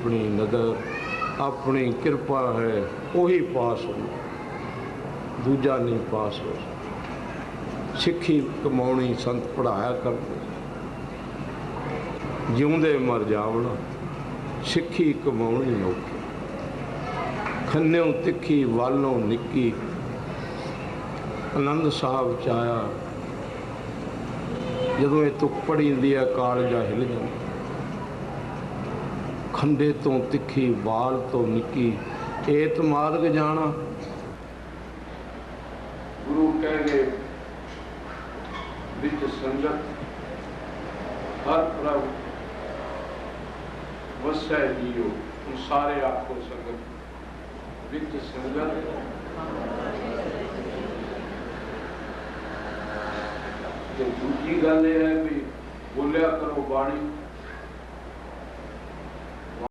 ਆਪਣੀ ਨਦਰ ਆਪਣੀ ਕਿਰਪਾ ਹੈ, ਉਹੀ ਪਾਸ ਹੋ। ਦੂਜਾ ਨਹੀਂ ਪਾਸ ਹੋ। ਸਿੱਖੀ ਕਮਾਉਣੀ ਸੰਤ ਪੜਾਇਆ ਕਰਦੇ। ਜਿਉਂਦੇ ਮਰ ਜਾਵਣਾ, ਸਿੱਖੀ ਕਮਾਉਣੀ ਔਖੀ। ਖੰਨਿਓ ਤਿੱਖੀ, ਵਾਲੋਂ ਨਿੱਕੀ। ਆਨੰਦ ਸਾਹਿਬ ਚ ਆਇਆ ਜਦੋਂ ਇਹ ਤੁਕ ਪੜੀ ਹੁੰਦੀ ਹੈ ਕਾਲਜਾ ਹਿਲ ਜਾਂਦਾ। ਖੰਡੇ ਤੋਂ ਤਿੱਖੀ ਵਾਲ ਤੋਂ ਨਿੱਕੀ ਏਤ ਮਾਰਗ ਜਾਣਾ। ਗੁਰੂ ਕਹਿੰਦੇ, ਵਿੱਚ ਸੰਗਤ, ਹਰ ਪ੍ਰਭ ਵਸੈ ਜੀਓ, ਹੁਣ ਸਾਰੇ ਆਖੋ ਸੰਗਤ, ਵਿੱਚ ਸੰਗਤ। ਤੇ ਦੂਜੀ ਗੱਲ ਇਹ ਹੈ ਵੀ ਬੋਲਿਆ ਕਰੋ ਬਾਣੀ